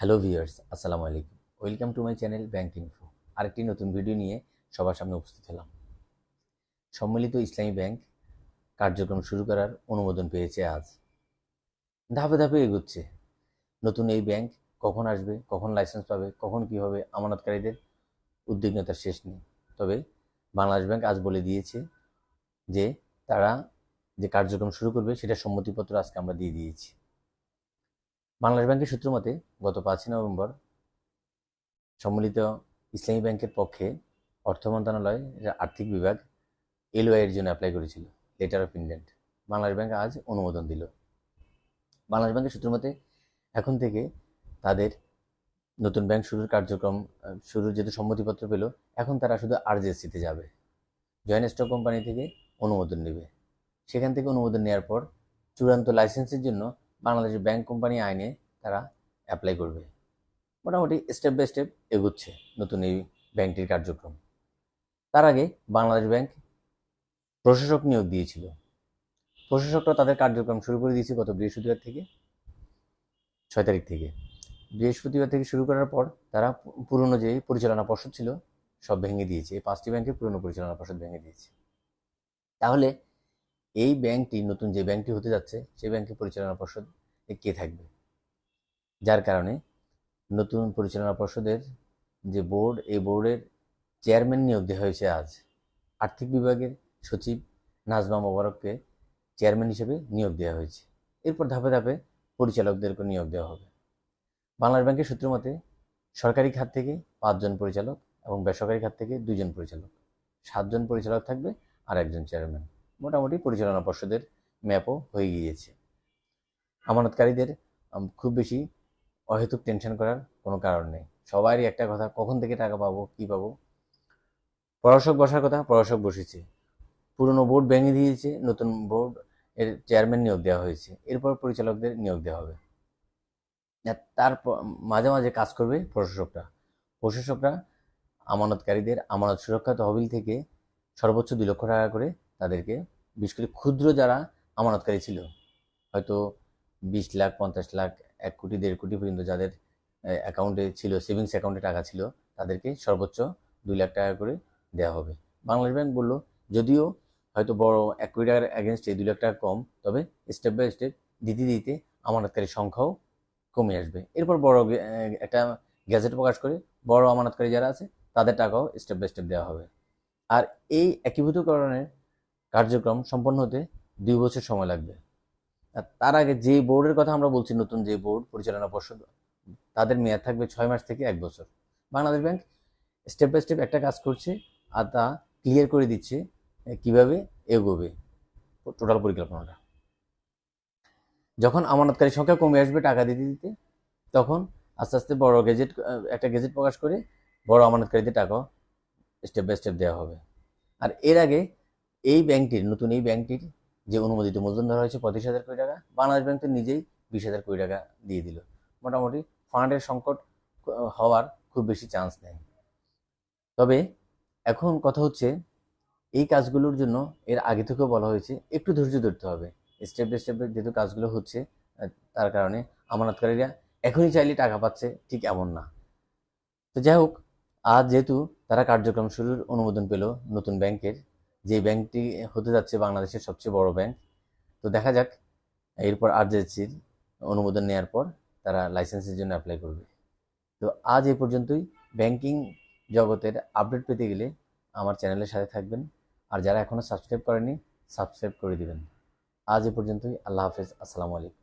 Hello viewers আসসালামু আলাইকুম। Welcome to my channel bank info আরেকটি নতুন ভিডিও নিয়ে সবার সামনে উপস্থিত হলাম। সম্মিলিত ইসলামী ব্যাংক কার্যক্রম শুরু করার অনুমোদন পেয়েছে আজ। ধাপে ধাপে এগোচ্ছে। নতুন এই ব্যাংক কখন আসবে, কখন লাইসেন্স পাবে, কখন কী হবে আমানতকারীদের উদ্বিগ্নতার শেষ নেই। তবে বাংলাদেশ ব্যাংক আজ বলে দিয়েছে যে তারা যে কার্যক্রম শুরু করবে সেটা সম্মতিপত্র আজকে আমরা দিয়ে দিয়েছি। বাংলাদেশ ব্যাংকের সূত্র মতে, গত পাঁচই নভেম্বর সম্মিলিত ইসলামী ব্যাংকের পক্ষে অর্থ মন্ত্রণালয়ের আর্থিক বিভাগ এলওআই এর জন্য অ্যাপ্লাই করেছিল letter of indent Bangladesh Bank আজ অনুমোদন দিল। বাংলাদেশ ব্যাংকের সূত্র মতে, এখন থেকে তাদের নতুন ব্যাংক শুরুর কার্যক্রম শুরুর যেহেতু সম্মতিপত্র পেল, এখন তারা শুধু আরজেসিতে যাবে। জয়েন্ট স্টক কোম্পানি থেকে অনুমোদন নেবে। সেখান থেকে অনুমোদন নেওয়ার পর চূড়ান্ত লাইসেন্সের জন্য বাংলাদেশ ব্যাংক কোম্পানি আইনে তারা অ্যাপ্লাই করবে। মোটামুটি স্টেপ বাই স্টেপ এগুচ্ছে নতুন এই ব্যাংকটির কার্যক্রম। তার আগে বাংলাদেশ ব্যাংক প্রশাসক নিয়োগ দিয়েছিল। প্রশাসকরা তাদের কার্যক্রম শুরু করে দিয়েছে গত বৃহস্পতিবার থেকে, ছয় তারিখ থেকে। বৃহস্পতিবার থেকে শুরু করার পর তারা পুরনো যে পরিচালনা পর্ষদ ছিল, সব ভেঙে দিয়েছে। এই পাঁচটি ব্যাংকের পুরনো পরিচালনা পর্ষদ ভেঙে দিয়েছে। তাহলে এই ব্যাংকটি, নতুন যে ব্যাংকটি হতে যাচ্ছে সেই ব্যাংকের পরিচালনা পর্ষদ কে থাকবে? যার কারণে নতুন পরিচালনা পর্ষদের যে বোর্ড, এই বোর্ডের চেয়ারম্যান নিয়োগ দেওয়া হয়েছে আজ। আর্থিক বিভাগের সচিব নাজমা মোবারককে চেয়ারম্যান হিসেবে নিয়োগ দেওয়া হয়েছে। এরপর ধাপে ধাপে পরিচালকদেরকে নিয়োগ দেওয়া হবে। বাংলাদেশ ব্যাংকের সূত্র মতে, সরকারি খাত থেকে পাঁচজন পরিচালক এবং বেসরকারি খাত থেকে দুজন পরিচালক। সাতজন পরিচালক থাকবে আর একজন চেয়ারম্যান। মোটামুটি পরিচালনা পর্ষদের ম্যাপও হয়ে গিয়েছে। আমানতকারীদের খুব বেশি অহেতুক টেনশন করার কোনো কারণ নেই। সবারই একটা কথা, কখন থেকে টাকা পাবো, কি পাবো? পড়াশক বসার কথা, পড়াশক বসেছে। পুরনো বোর্ড ভেঙে দিয়েছে, নতুন বোর্ড এর চেয়ারম্যান নিয়োগ দেওয়া হয়েছে। এরপর পরিচালকদের নিয়োগ দেওয়া হবে। তার মাঝে মাঝে কাজ করবে প্রশাসকরা। প্রশাসকরা আমানতকারীদের আমানত সুরক্ষা তহবিল থেকে সর্বোচ্চ দুই লক্ষ টাকা করে তাদেরকে, বিশেষ করে ক্ষুদ্র যারা আমানতকারী ছিল। হয়তো বিশ লাখ, পঞ্চাশ লাখ, এক কোটি, দেড় কোটি পর্যন্ত যাদের অ্যাকাউন্টে ছিল সেভিংস অ্যাকাউন্টে টাকা ছিল, তাদেরকে সর্বোচ্চ দুই লাখ টাকা করে দেওয়া হবে। বাংলাদেশ ব্যাংক বলল, যদিও হয়তো বড় এক কোটি টাকার অ্যাগেনস্টে দুই লাখ টাকা কম, তবে স্টেপ বাই স্টেপ দিতে দিতে আমানতকারীর সংখ্যাও কমে আসবে। এরপর বড় একটা গ্যাজেট প্রকাশ করে, বড় আমানতকারী যারা আছে, তাদের টাকাও স্টেপ বাই স্টেপ দেওয়া হবে। আর এই একীভূতকরণের কার্যক্রম সম্পন্ন হতে দুই বছর সময় লাগবে। তার আগে যে বোর্ডের কথা আমরা বলছি, নতুন যে বোর্ড পরিচালনা পর্ষদ, তাদের মেয়াদ থাকবে ছয় মাস থেকে এক বছর। Bangladesh Bank step by step একটা কাজ করছে আর তা ক্লিয়ার করে দিচ্ছে কীভাবে এগোবে টোটাল পরিকল্পনাটা। যখন আমানতকারী সংখ্যা কমে আসবে টাকা দিতে দিতে, তখন আস্তে আস্তে বড় গেজেট, একটা গেজেট প্রকাশ করে বড় আমানতকারীদের টাকা স্টেপ বাই স্টেপ দেওয়া হবে। আর এর আগে এই ব্যাংকটির, নতুন এই ব্যাংকটির যে অনুমোদিত মূলধন ধরা হয়েছে পঁচিশ হাজার কোটি টাকা, বাংলাদেশ ব্যাংক তো নিজেই বিশ হাজার কোটি টাকা দিয়ে দিল। মোটামুটি ফান্ডের সংকট হওয়ার খুব বেশি চান্স নেই। তবে এখন কথা হচ্ছে, এই কাজগুলোর জন্য এর আগে থেকেও বলা হয়েছে, একটু ধৈর্য ধরতে হবে। স্টেপ বাই স্টেপে যেহেতু কাজগুলো হচ্ছে, তার কারণে আমানতকারীরা এখনই চাইলে টাকা পাচ্ছে, ঠিক এমন না। তো যাই হোক, আজ যেহেতু তারা কার্যক্রম শুরুর অনুমোদন পেল নতুন ব্যাংকের যে ব্যাংকটি হতে যাচ্ছে বাংলাদেশের সবচেয়ে বড় ব্যাংক। তো দেখা যাক, এরপর আরজেসির অনুমোদন নেওয়ার পর তারা লাইসেন্সের জন্য অ্যাপ্লাই করবে। তো আজ এ পর্যন্তই। ব্যাংকিং জগতের আপডেট পেতে গেলে আমার চ্যানেলের সাথে থাকবেন। আর যারা এখনও সাবস্ক্রাইব করেনি সাবস্ক্রাইব করে দিবেন। আজ এ পর্যন্তই। আল্লাহ হাফেজ। আসসালামু আলাইকুম।